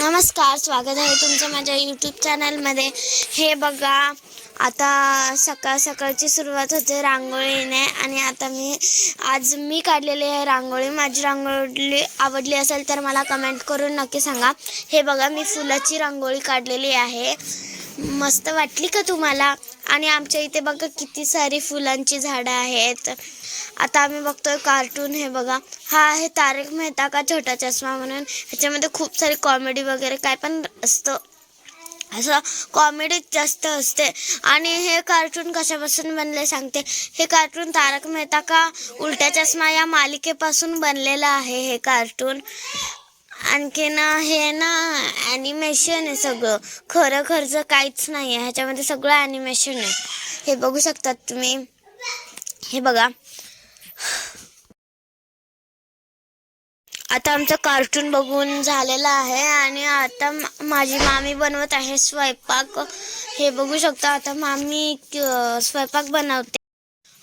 नमस्कार स्वागत आहे तुमचं माझ्या यूट्यूब चॅनलमध्ये हे बघा आता सकाळ सकाळची सुरुवात होते रांगोळीने आणि आता मी आज मी काढलेली आहे रांगोळी. माझी रांगोळी आवडली असेल तर मला कमेंट करून नक्की सांगा. हे बघा मी फुलाची रांगोळी काढलेली आहे. मस्त वाटली का तुम्हाला? आणि आमच्या इथे बघा किती सारी फुलांची झाडं आहेत. आता आम्ही बघतोय कार्टून हे बघा. हा आहे तारक मेहता का छोटा चष्मा म्हणून. ह्याच्यामध्ये खूप सारी कॉमेडी वगैरे काय पण असतं. असं कॉमेडी जास्त असते. आणि हे कार्टून कशापासून बनले सांगते. हे कार्टून तारक मेहता का उलट्या चष्मा या मालिकेपासून बनलेलं आहे हे कार्टून आणखीन हे ना ॲनिमेशन आहे सगळं. खरं खर्च काहीच नाही आहे ह्याच्यामध्ये सगळं ॲनिमेशन आहे. हे बघू शकतात तुम्ही. हे बघा. आता आमचं कार्टून बघून झालेलं आहे आणि आता माझी मामी बनवत आहे स्वयंपाक. हे बघू शकता आता मामी स्वयंपाक बनवते.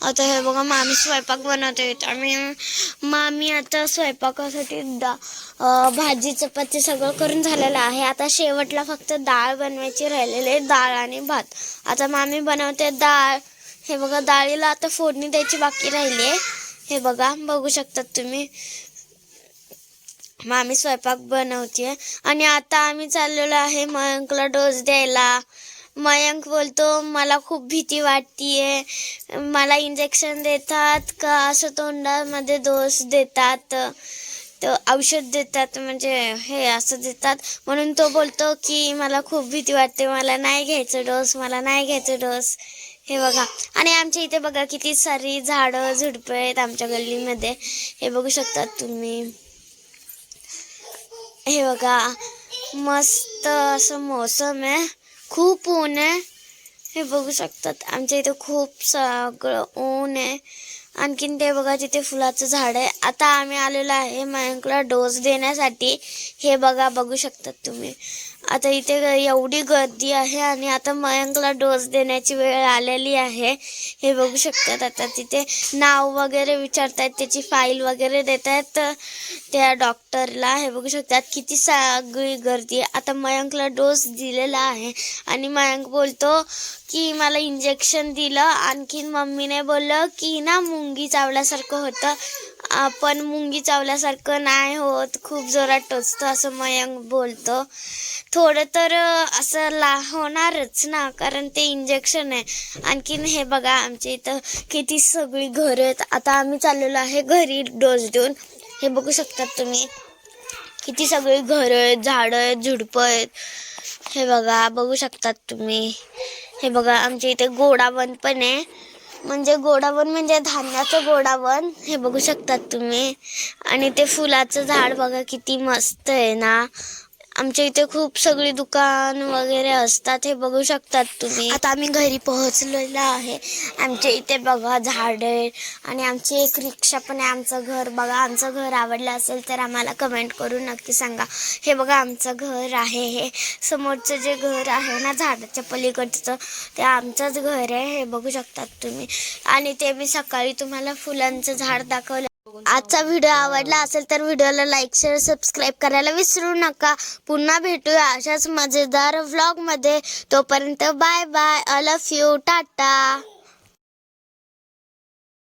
आता हे बघा मामी स्वयंपाक बनवते आम्ही मामी आता स्वयंपाकासाठी दा भाजी चपाती सगळं करून झालेलं आहे. आता शेवटला फक्त डाळ बनवायची राहिलेली आहे डाळ आणि भात. आता मामी बनवते डाळ. हे बघा डाळीला आता फोडणी द्यायची बाकी राहिली आहे. हे बघा बघू शकतात तुम्ही. मामी स्वयंपाक बनवते आणि आता आम्ही चाललेलो आहे मयंकला डोस द्यायला. मयंक बोलतो मला खूप भीती वाटतीये. मला इंजेक्शन देतात का? असं तोंडामध्ये डोस देतात. तर औषध देतात म्हणजे हे असं देतात. म्हणून तो बोलतो की मला खूप भीती वाटते. मला नाही घ्यायचं डोस. मला नाही घ्यायचं डोस. हे बघा. आणि आमच्या इथे बघा किती सारी झाडं झुडपं आहेत आमच्या गल्लीमध्ये. हे बघू शकतात तुम्ही. हे बघा. मस्त असं मौसम आहे. खूप ऊन आहे. हे बघू शकतात. आमच्या इथे खूप सगळं ऊन आहे. आणखीन ते बघा तिथे फुलाचं झाड आहे. आता आम्ही आलेलो आहे मयंकला डोस देण्यासाठी. हे बघा बघू शकतात तुम्ही. आता इथे एवढी गर्दी आहे आणि आता मयंकला डोस देण्याची वेळ आलेली आहे. हे बघू शकतात आता तिथे नाव वगैरे विचारतायत त्याची फाईल वगैरे देत आहेत त्या डॉक्टरला हे बघू शकतात किती सगळी गर्दी आहे. आता मयंकला डोस दिलेला आहे आणि मयंक बोलतो की मला इंजेक्शन दिलं. आणखीन मम्मीने बोललं की ना मुंगी चावल्यासारखं होतं. आपण मुंगी चावल्यासारखं नाही होत. खूप जोरात टोचतं असं मयंक बोलतो. थोडं तर असं ला होणारच ना कारण ते इंजेक्शन आहे. आणखीन हे बघा आमच्या इथं किती सगळी घरं आहेत. आता आम्ही चाललेलो आहे घरी डोस देऊन. हे बघू शकतात तुम्ही. किती सगळी घरं आहेत झाडं आहेत झुडपं आहेत. हे बघा बघू शकतात तुम्ही. हे बघा आमच्या इथे गोडावन पण आहे. म्हणजे गोडावन म्हणजे धान्याचं गोडावन हे बघू शकतात तुम्ही. आणि ते फुलाचं झाड बघा किती मस्त आहे ना. आमच्या इथे खूप सगळी दुकान वगैरे असतात हे बघू शकतात तुम्ही. आता आम्ही घरी पोहोचलेलो आहे. आमच्या इथे बघा झाड आहे आणि आमची एक रिक्षा पण आहे आमचं घर. बघा आमचं घर आवडलं असेल तर आम्हाला कमेंट करून नक्की सांगा. हे बघा आमचं घर आहे हे. समोरचं जे घर आहे ना झाडाच्या पलीकडचं ते आमचंच घर आहे. हे बघू शकतात तुम्ही. आणि ते मी सकाळी तुम्हाला फुलांचं झाड दाखवलं. आजचा व्हिडिओ आवडला असेल तर व्हिडिओला लाईक शेअर सबस्क्राईब करायला विसरू नका. पुन्हा भेटूया अशाच मजेदार व्लॉगमध्ये तोपर्यंत bye bye I love you Tata